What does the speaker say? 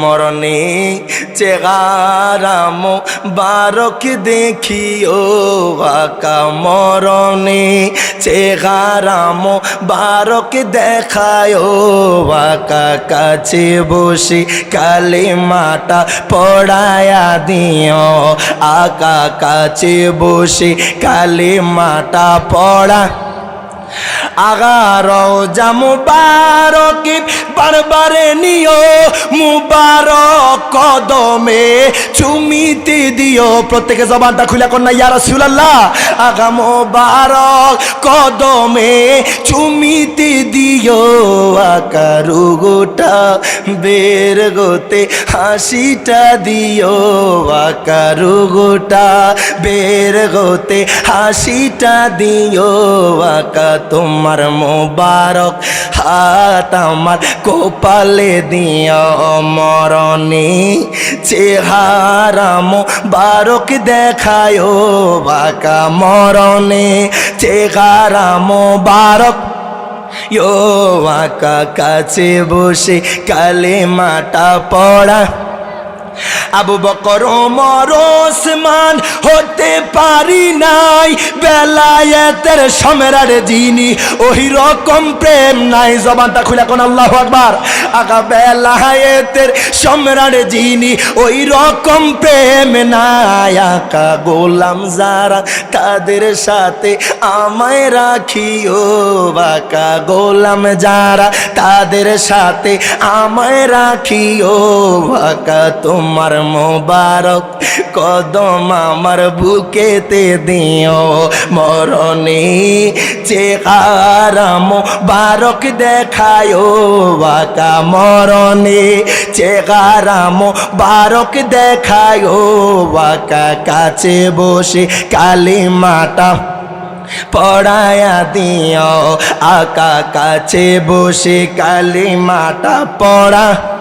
মরণে চেহারাম বারক দেখিও, আকা মরণে চেহারাম বারক দেখায় আকা কাছে বসে কালে মাটা পড়ায়া দিও, আকা কাছে বসে কালে মাটা পড়া আগার মুবারক বারবারে নিও মুবারক। কদমে চুমিতে দিও। প্রত্যেকে জবানটা খুলে কন্যা ইয়া রাসূলুল্লাহ। আগা মুবারক, কদমে চুমিতে দিও। আকারু গোটা বের গোতে হাসিটা দিও। আকারু গোটা বের গোতে হাসিটা দিও। আকা তোমার মোবারক, হাত আমার কোপালে দিও। মরণে চেহারা বারক দেখায় বাকা মরণে। চেহারাম মোবারক ইয়ো কাছে বসে কালে মাটা পড়া। আবু বকর, ওমর, ওসমান হতে পারি নাই। বেলায়েতের সমরার জিনি ওই রকম প্রেম নাই। জবানটা খুলে কোন আল্লাহ আকবার। আগা বেলায়েতের সমরার জিনি ওই রকম প্রেম নাই। আকা গোলাম যারা তাদের সাথে আমায় রাখিও। বাকা গোলাম যারা তাদের সাথে আমায় রাখিও। বাকা তোমার মোবারক, কদম আমার বুকেতে দিও। মরণে চেহারা মোবারক দেখায়ও বাকা মরণে চেহারা মোবারক দেখায়ও বাকা কাছে বসে কালী মাটা পড়ায়া দিও। আকা কাছে বসে কালী মাটা পড়া